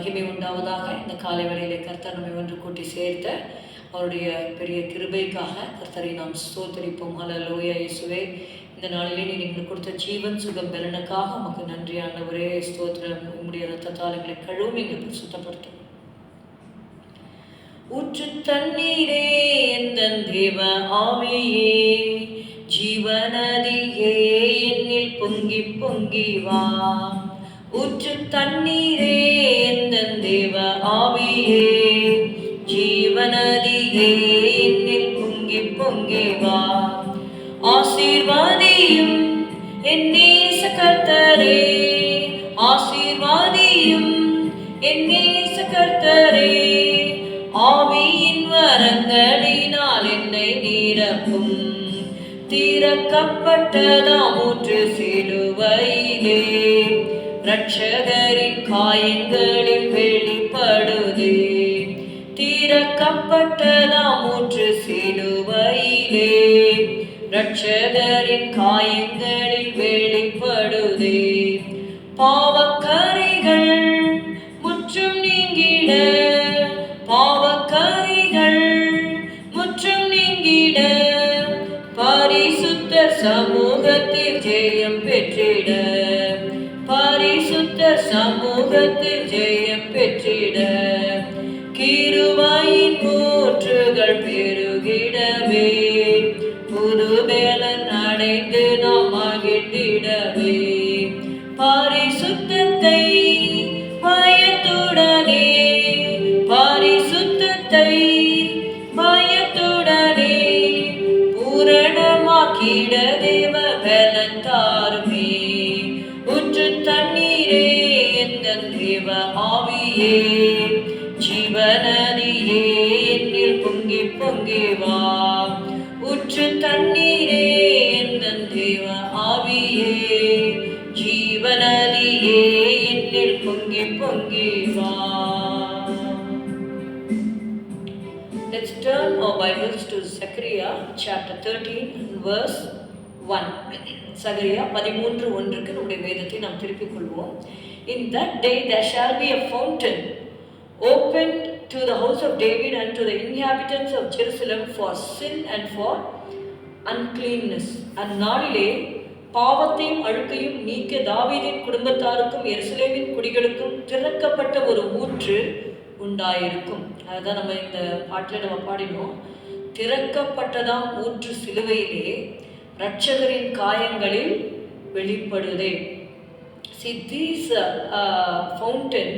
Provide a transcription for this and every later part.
மகிமை உண்டாவதாக இந்த காலை வேளையிலே கர்த்தர் நம்மை ஒன்று கூட்டி சேர்த்த அவருடைய பெரிய கிருபைக்காக கர்த்தரை நாம் ஸ்தோத்தரிப்போம். ஹalleluya இயேசுவே. இந்த நாளிலே நீ நீங்கள் கொடுத்த ஜீவன் சுகம் பெலனுக்காக உமக்கு நன்றியான ஒரே ஸ்தோத்திரம். உங்களுடைய ரத்தத்தால் எங்களை கழுவும் எங்களை சுத்தப்படுத்தும் ஊற்று தண்ணீரே எந்த தேவ ஆவியே. ஜீவநதியே என்னில் பொங்கி பொங்கி வா. ஊற்று தண்ணீரே எந்த தேவ ஆவியே? ஜீவநதியே என்னில் பொங்கி பொங்கி வா. ஆசீர்வாதியும் என்னேச கர்த்தரே. ஆசீர்வாதியும் என்னேச கர்த்தரே. ஆவியின் வரங்களினால் என்னை நீரப்பும். திறக்கப்பட்டதாம் ஊற்று சிலுவையிலே. ரட்சகரின் காயங்களில் வெளிப்படுதே. திறக்கப்பட்டதாம் ஊற்று சிலுவையிலே. ரட்சகரின் காயங்களில் வெளிப்படுதே. பாவக்கரைகள் முற்றும் நீங்கிட. பாவக்கரைகள் முற்றும் நீங்கிட. பரிசுத்த சமூகத்தில் ஜெயம் பெற்றிட. சமூகத்தில் ஜெயம் பெற்றிட கீருவாயின் ஊற்றுகள் பெருகிடவே. புது வேலன் அடைந்து நாம் மகிழ்ந்திடவே. பாரிசுத்தத்தை பயத்துடனே பாரிசுத்தத்தை பயத்துடனே. பூரணமாக்கிட தேவ பலத்தா ஆவியே ஜீவனதியே என்னில் பொங்கி பொங்கி வா. உற்று தண்ணீரே எந்த தேவ ஆவியே. ஜீவனதியே என்னில் பொங்கி பொங்கி வா. Let's turn our Bibles to Zechariah chapter 13 verse one சகரியா பதிமூன்று ஒன்றுக்கு நம்முடைய வேதத்தை நாம் திருப்பிக் கொள்வோம். In that day there shall be a fountain open to the house of David and to the inhabitants of Jerusalem for sin and for uncleanness அந்நாளிலே பாவத்தையும் அழுக்கையும் நீக்க தாவீதின் குடும்பத்தாருக்கும் எருசலேமின் குடிகளுக்கும் திறக்கப்பட்ட ஒரு ஊற்று உண்டாயிருக்கும். அதுதான் நம்ம இந்த பாட்டில் நம்ம பாடினோம். திறக்கப்பட்டதாம் ஊற்று சிலுவையிலே ரட்சகரின் காயங்களில் வெளிப்படுதே. See, this uh, uh, fountain,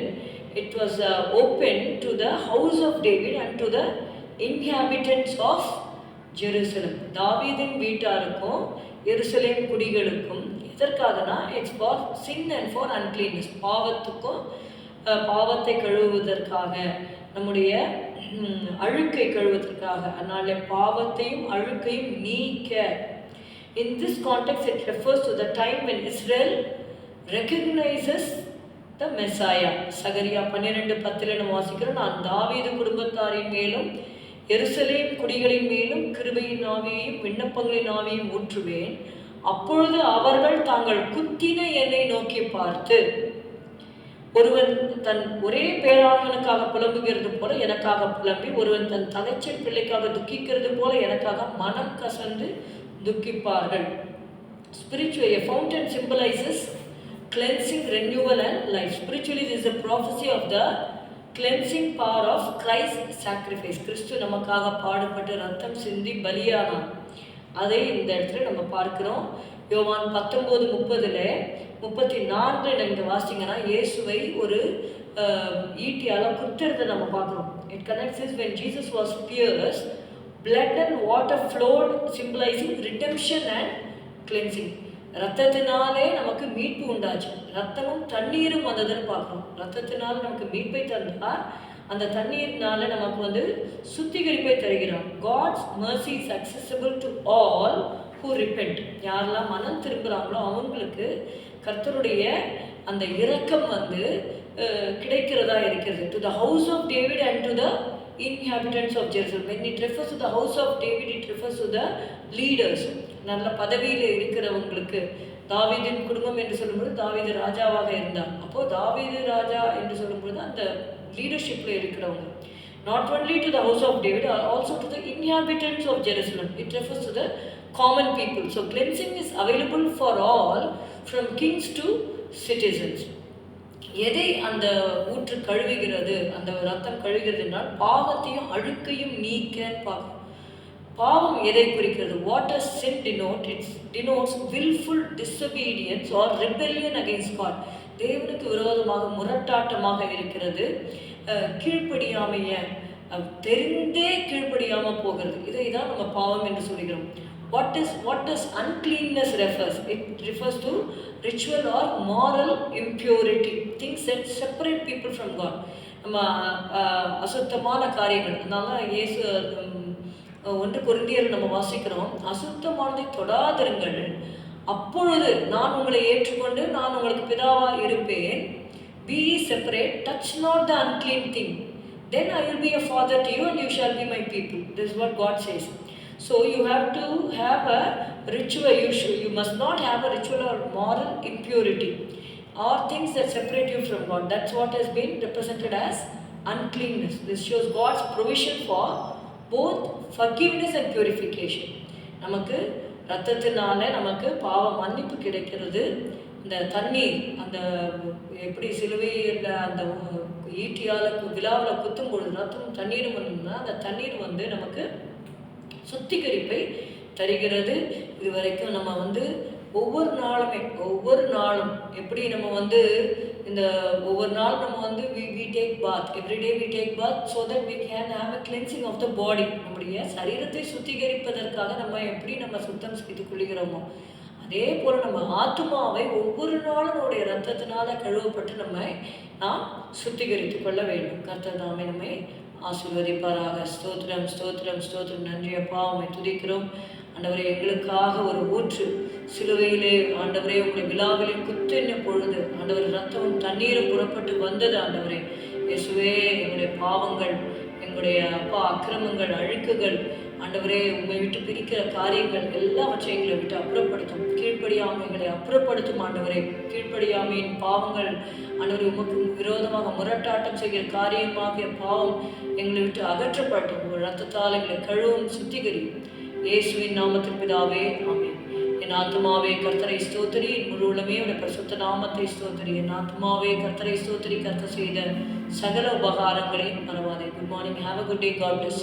it was uh, open to the house of David and to the inhabitants of Jerusalem. தாவீதின் வீட்டாருக்கும் எருசலேம் குடிகளுக்கும் எதற்காகனா it's for sin and for uncleanness பாவத்துக்கும் uh, பாவத்தை கழுவுவதற்காக நம்முடைய அழுக்கை கழுவுவதற்காக. அதனால பாவத்தையும் அழுக்கையும் நீக்க In this context, it refers to the time when Israel recognizes த மெசாயா சகரியா பன்னிரெண்டு பத்தில் நம்ம வாசிக்கிறோம். நான் தாவீது குடும்பத்தாரின் மேலும் எருசலேம் குடிகளின் மேலும் கிருபையின் ஆவியையும் விண்ணப்பங்களின் ஆவியையும் ஊற்றுவேன். அப்பொழுது அவர்கள் தாங்கள் குத்தின என்னை நோக்கி பார்த்து ஒருவன் தன் ஒரே பேராளனுக்காக புலம்புகிறது போல எனக்காக புலம்பி ஒருவன் தன் தலைச்சல் பிள்ளைக்காக துக்கிக்கிறது போல எனக்காக மனம் கசந்து துக்கிப்பார்கள். Spiritually a fountain symbolizes cleansing renewal and life. Spiritually this is a prophecy of the cleansing power of christ sacrifice. கிறிஸ்து நமக்காக பாடுபட்டு ரத்தம் சிந்தி பலியானார். அதை இந்த இடத்துல நம்ம பார்க்கிறோம். யோவான் பத்தொம்போது முப்பதில் முப்பத்தி நான்கு நீங்கள் வாசிங்கன்னா இயேசுவை ஒரு ஈட்டியால் குத்துறதை நம்ம பார்க்குறோம். It connects is when Jesus was pierce blood and water flowed symbolising redemption and cleansing ரத்தத்தினாலே நமக்கு மீட்பு உண்டாச்சு. ரத்தமும் தண்ணீரும் வந்ததுன்னு பார்க்குறோம். ரத்தத்தினால் நமக்கு மீட்பை தந்தார். அந்த தண்ணீர்னால நமக்கு வந்து சுத்திகரிப்பை தருகிறார். God's mercy is accessible to all who repent யாரெல்லாம் மனம் திரும்புகிறாங்களோ அவங்களுக்கு கர்த்தருடைய அந்த இரக்கம் வந்து கிடைக்கிறதா இருக்கிறது. To the house of David and to the inhabitants of Jerusalem. When it refers to the house of David, it refers to the leaders. நல்ல பதவியில் இருக்கிறவங்களுக்கு தாவீதின் குடும்பம் என்று சொல்லும்போது தாவீது ராஜாவாக இருந்தார் அப்போது தாவீது ராஜா என்று சொல்லும்போது அந்த லீடர்ஷிப்பில் இருக்கிறவங்க not only to the house of David also to the inhabitants of Jerusalem it refers to the common people so cleansing is available for all from kings to citizens எதை அந்த ஊற்று கழுவுகிறது? அந்த ரத்தம் கழுவுகிறது என்றால் பாவத்தையும் அழுக்கையும் நீக்க பார்க்கும் பாவம் எதை குறிக்கிறது? Water as sin denote it's denotes wilful disobedience or rebellion against God தேவனுக்கு விரோதமாக முரட்டாட்டமாக இருக்கிறது. கீழ்ப்படியாமைய தெரிந்தே கீழ்ப்படியாமல் போகிறது. இதை தான் நம்ம பாவம் என்று சொல்கிறோம் what is what is uncleanness refers it refers to ritual or moral impurity things that separate people from God நம்ம அசுத்தமான காரியங்கள். அதனால இயேசு ஒன்று கொரிந்தியர் நம்ம வாசிக்கிறோம். அசுத்தமானதை தொடாதிருங்கள். அப்பொழுது நான் உங்களை ஏற்றுக்கொண்டு நான் உங்களுக்கு பிதாவாக இருப்பேன். Be separate touch not the unclean thing then I will be a father to you and you shall be my people this what God says. So you have to have a ritual. You should, you must not have a ritual or moral impurity or things that separate you from God. That's what has been represented as uncleanness. This shows God's provision for both forgiveness and purification. நமக்கு ரத்தத்தினால நமக்கு பாவ மன்னிப்பு கிடைக்கிறது இந்த தண்ணீர் அந்த எப்படி சிலுவையில் அந்த ஈட்டியால் விழாவில் குத்தும் பொழுது ரத்தம் தண்ணீரும் வந்தோம்னா அந்த தண்ணீர் வந்து நமக்கு சுத்திகரிப்பை தருகிறது. இது வரைக்கும் நம்ம வந்து ஒவ்வொரு நாளுமே ஒவ்வொரு நாளும் எப்படி நம்ம வந்து இந்த ஒவ்வொரு நாள் நம்ம வந்து we we take bath everyday we take bath so that we can have a cleansing of the body நம்முடைய சரீரத்தை சுத்திகரிப்பதற்காக நம்ம எப்படி நம்ம சுத்தம் செய்து கொள்கிறோமோ அதே போல் நம்ம ஆத்மாவை ஒவ்வொரு நாளும் நம்முடைய ரத்தத்தினால கழுவப்பட்டு நம்ம நாம் சுத்திகரித்து கொள்ள வேண்டும். கர்த்தர் தாமே நம்மை ஆசீர்வதிப்பாராக. ஸ்தோத்திரம் ஸ்தோத்திரம் ஸ்தோத்திரம். நன்றி அப்பா உம்மை துதிக்கிறோம். ஆண்டவரே எங்களுக்காக ஒரு ஊற்று சிலுவையிலே ஆண்டவரே உங்களை விழாவிலே குத்தின பொழுது ஆண்டவர் ரத்தமும் தண்ணீரும் புறப்பட்டு வந்தது ஆண்டவரே. இயேசுவே எங்களுடைய பாவங்கள் எங்களுடைய அப்பா அக்கிரமங்கள் அழுக்குகள் ஆண்டவரே உண்மை விட்டு பிரிக்கிற காரியங்கள் எல்லாவற்றையும் எங்களை விட்டு அப்புறப்படுத்தும். கீழ்ப்படியாமைகளை அப்புறப்படுத்தும் ஆண்டவரே. கீழ்ப்படியாமையின் பாவங்கள் ஆண்டவரே உமக்கு விரோதமாக முரட்டாட்டம் செய்கிற காரியமாகிய பாவம் எங்களை விட்டு அகற்றப்பட்டும் உங்கள் ரத்தத்தால் எங்களை கழுவும் சுத்திகரியும். இயேசுவின் நாமத்தின் பிதாவே ஆமென். என் ஆத்மாவே கர்த்தரை ஸ்தோத்திரி. முழு உலமே உடைய பரிசுத்த நாமத்தை ஸ்தோத்திரி. என் ஆத்மாவே கர்த்தரை ஸ்தோத்திரி. கர்த்தர் செய்த சகல உபகாரங்களையும் மறவாதே. Good morning have a good day God bless